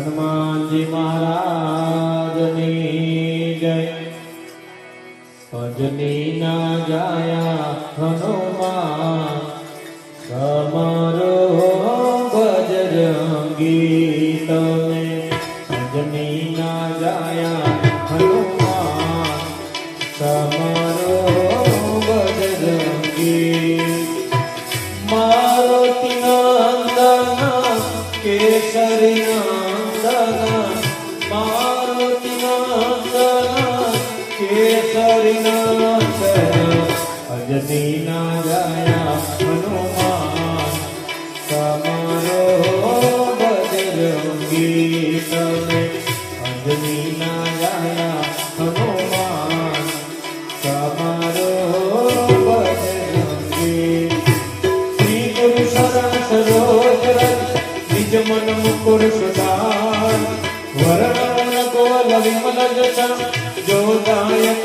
હનુમાનજી મહારાજની જય. ભજની ના જાયા હનુમાન અજની ના તમારો બજરંગી તમે અજની ના તમારો બજરંગી શ્રી ગુરુ શરણ સરોજ રજ નિજ મન મુકુર સુધાર વરણ ગોલ વિમલ જસન જો દાયક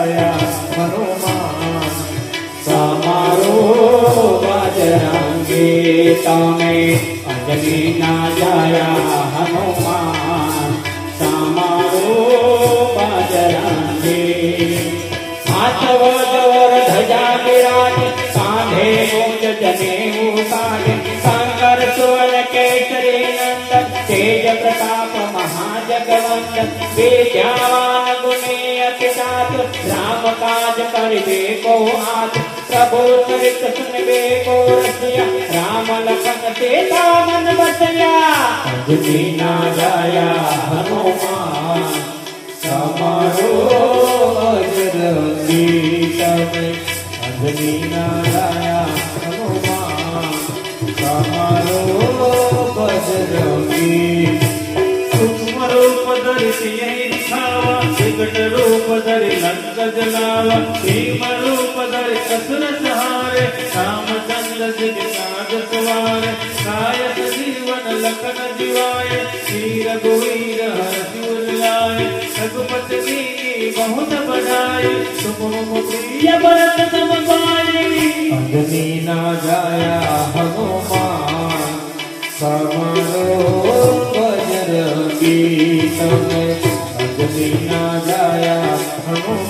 दया करो मान समारो बजरंगे। तमे अंजलि ना जाया हनुमान साधे सुवन, केसरी नंदन, तेज प्रताप, महाजगवंदन, विद्यावान ગુણે અતિ નાથ રામ કાજ કરિબે કો હાથ પ્રભુ ચરિત સુનબે કો રસિયા રામ લખન સીતા મન બસયા અંજલિ ના જાયા હનુમાન તમારો અજરંગી તમે અંજલિ जलावा भीम रूप धर कसुर सहारे रामचंद्र जिग नाग सवार कायत जीवन लखन जिवाय श्री रघुवीर हर जुर लाए, रघुपति दीनी बहुत बढ़ाए तुम प्रिय भरत सम पाए। अग्नि ना जाया हनुमान समारो भजन की समय अग्नि ना जाया हनुमान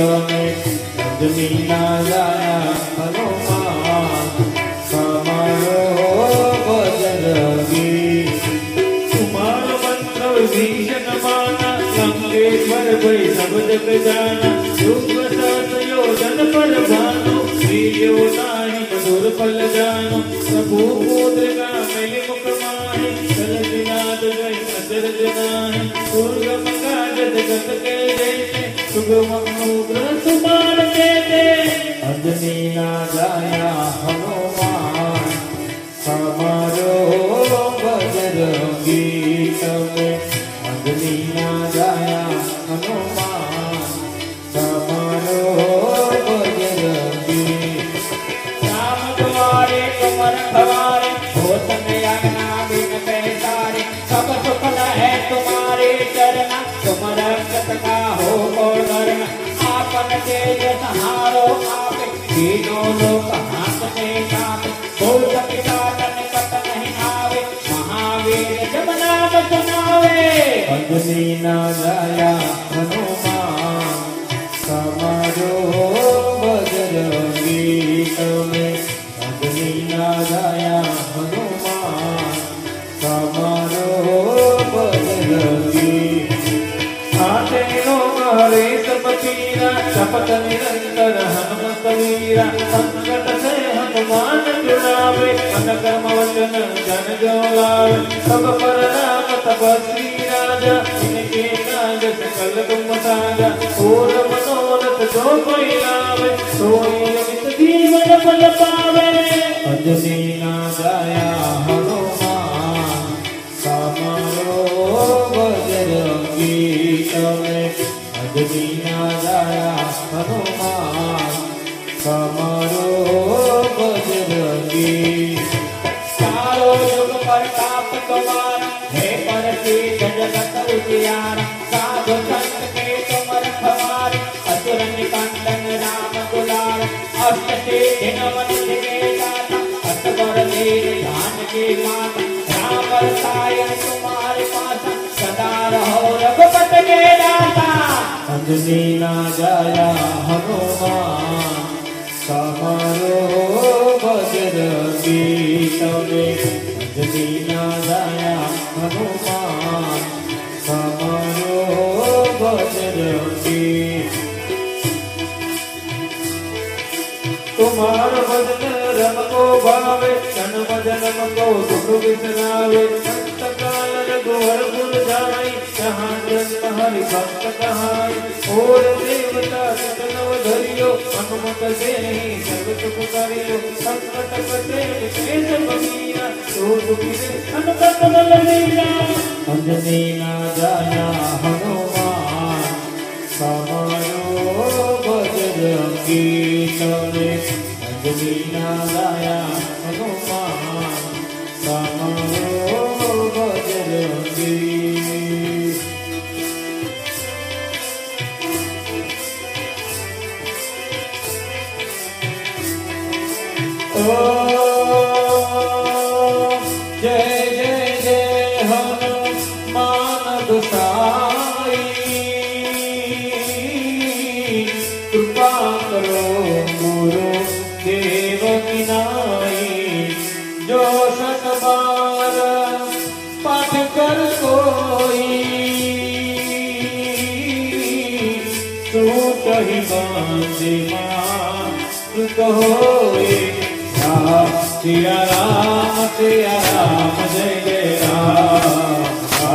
में दमीना लाया हलो समारो भजन कुमार मंत्र विभीषण माना लंकेश्वर भई सब जग जाना दुख सात योजन पर भानो प्रियो ताहि मधुर फल जानो प्रभु मुद्रिका मेलि मुख माहि चल दिनाद गई अदर दिनाहि स्वर्ग मगा जगत के સુગમનો વ્રત માર્ગે તે અંજની ના જાયા શપથ નિરંતર હનુમત વીરા સંકટ સે હનુમાન જુડાવે અન કર્મ વચન જન જો લાવે સબ પર નામ તપસ્વી રાજા तीरथ कल मतारा और जो कोई लावे, सोई अमित जीवन फल पावे। अंजनी ना जाया हनुमान, सामरो बजरंगी तवे अंजनी ना जाया हनुमान, सामरो बजरंगी सारो युग पर ताप कमार, हे भक्त जाया हनुमान समारोह बजरंगी तवे अंजनी जाया हनुमान समारोह बजरंगी तुम्हार भजन रम को भावे, तन भजन को सुख विसनावे गोहर गुण गाई जहाँ जन्म हरि भक्त कहाय और देवता सतनव धरियो, हनुमत से नहीं जगत करियो संकट पते विशेष बनिया तो दुखी से अनकत बल लीला। अंजनी ना जाना हनुमान, समायो की तरे अंजनी ना जाया हनुमान, समायो ગુસાઈ કૃપા કરો ગુરુ દેવ વિનાઈ જો શત બાર પાઠ કર કોઈ તું કહી બાંધીમાં સિયા રામ સિયા રામ જય રામ.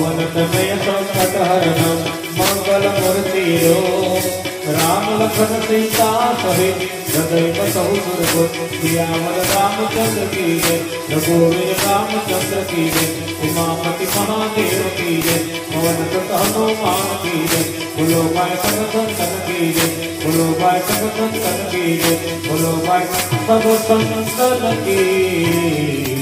पवन तनय संकट हरणम मंगल मूर्ति रो राम लखन सीता सहित बसहु सुरगुण सियावर रामचंद्र की जय, रघुवीर रामचंद्र की जय, उमापति महादेव की जय पवन सुत हनुमान की जय बोलो भाई सब संतन की जय बोलो भाई सब संतन की जय बोलो भाई सब संतन की